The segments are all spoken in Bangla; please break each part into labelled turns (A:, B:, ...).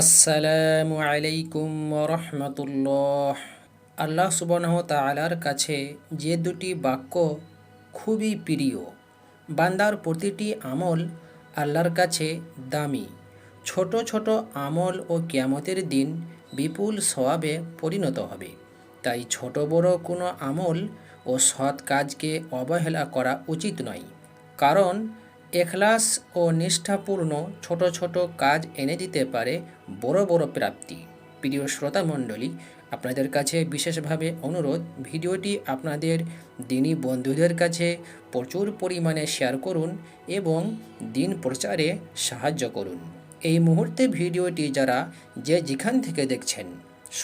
A: আসসালামু আলাইকুম রহমতুল্লাহ আল্লাহ সুবনাহ তালার কাছে যে দুটি বাক্য খুবই প্রিয়, বান্দার প্রতিটি আমল আল্লাহর কাছে দামি। ছোট ছোট আমল ও কিয়ামতের দিন বিপুল সওয়াবে পরিণত হবে। তাই ছোট বড় কোনো আমল ও সৎ কাজকে অবহেলা করা উচিত নয়। কারণ এখলাস ও নিষ্ঠাপূর্ণ ছোট ছোট কাজ এনে দিতে পারে বড় বড় প্রাপ্তি। প্রিয় শ্রোতা মণ্ডলী, আপনাদের কাছে বিশেষভাবে অনুরোধ, ভিডিওটি আপনাদের দিনী বন্ধুদের কাছে প্রচুর পরিমাণে শেয়ার করুন এবং দিন প্রচারে সাহায্য করুন। এই মুহূর্তে ভিডিওটি যারা যে যেখান থেকে দেখছেন,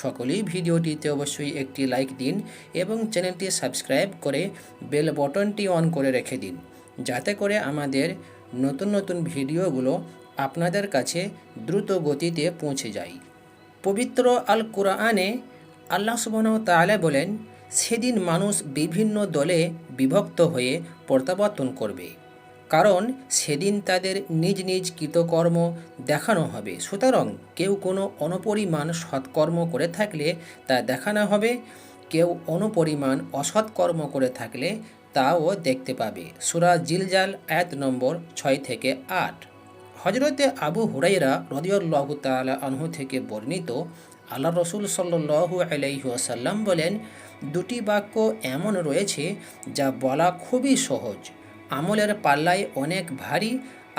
A: সকলেই ভিডিওটিতে অবশ্যই একটি লাইক দিন এবং চ্যানেলটি সাবস্ক্রাইব করে বেল বটনটি অন করে রেখে দিন। যাতে করে আমাদের নতুন নতুন ভিডিওগুলো আপনাদের কাছে দ্রুত গতিতে পৌঁছে যায়। পবিত্র আল কোরআনে আল্লাহ সুবহান তাআলা বলেন, সেদিন মানুষ বিভিন্ন দলে বিভক্ত হয়ে প্রত্যাবর্তন করবে। কারণ সেদিন তাদের নিজ নিজ কৃতকর্ম দেখানো হবে। সুতরাং কেউ কোনো অনপরিমাণ সৎকর্ম করে থাকলে তা দেখানো হবে। কেউ অনুপরিমাণ অসৎকর্ম করে থাকলে তাও দেখতে পাবে। সুরা জিলজাল আয়াত নম্বর ছয় থেকে আট। হজরতে আবু হুরাইরা রদিউল্লাহ তালা আনহু থেকে বর্ণিত আল্লাহ রসুল সাল্লু আলাইসাল্লাম বলেন, দুটি বাক্য এমন রয়েছে যা বলা খুবই সহজ। আমলের পাল্লায় অনেক ভারী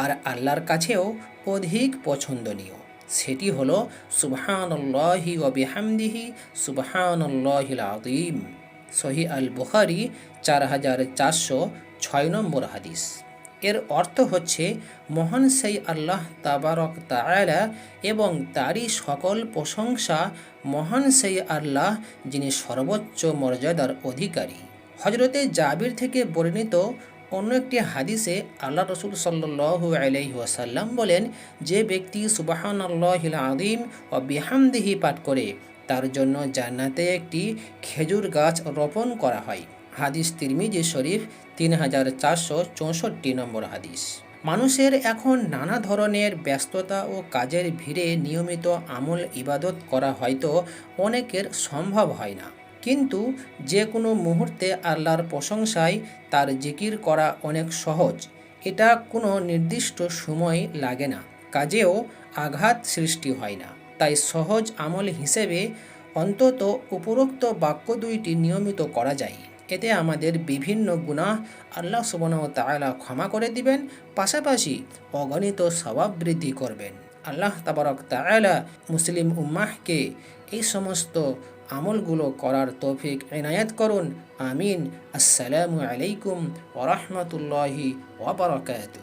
A: আর আল্লাহর কাছেও অধিক পছন্দনীয়। সেটি হলো সুবহানল্লাহি ওবিহামদিহি সুবহানল্লাহিল আদিম সহি আল বুখারি চার হাজার চারশো ছয় নম্বর হাদিস। এর অর্থ হচ্ছে, মহান সেই আল্লাহ তাবারক তালা এবং তারই সকল প্রশংসা মহান সেই আল্লাহ যিনি সর্বোচ্চ মর্যাদার অধিকারী। হজরতে জাবির থেকে বর্ণিত অন্য একটি হাদিসে আল্লাহ রসুল সাল্লু ওয়াসাল্লাম বলেন, যে ব্যক্তি সুবাহান আল্লাহিল আদিম ও বিহামদিহি পাঠ করে তার জন্য জান্নাতে একটি খেজুর গাছ রোপণ করা হয়। হাদিস তিরমিজি শরীফ তিন হাজার চারশো চৌষট্টি নম্বর হাদিস। মানুষের এখন নানা ধরনের ব্যস্ততা ও কাজের ভিড়ে নিয়মিত আমল ইবাদত করা হয়তো অনেকের সম্ভব হয় না। কিন্তু যে কোনো মুহূর্তে আল্লাহর প্রশংসায় তার জিকির করা অনেক সহজ। এটা কোনো নির্দিষ্ট সময় লাগে না। কাজেও আঘাত সৃষ্টি হয় না। তাই সহজ আমল হিসেবে অন্তত উপরোক্ত বাক্য দুইটি নিয়মিত করা যায়। এতে আমাদের বিভিন্ন গুণাহ আল্লাহ সুবন তালা ক্ষমা করে দিবেন, পাশাপাশি অগণিত স্বভাব বৃদ্ধি করবেন। আল্লাহ তাবারক তালা মুসলিম উম্মাহকে এই সমস্ত আমলগুলো করার তৌফিক এনায়াত করুন। আমিন। আসসালামু আলাইকুম ওরহমতুল্লাহি ওবরাকাতু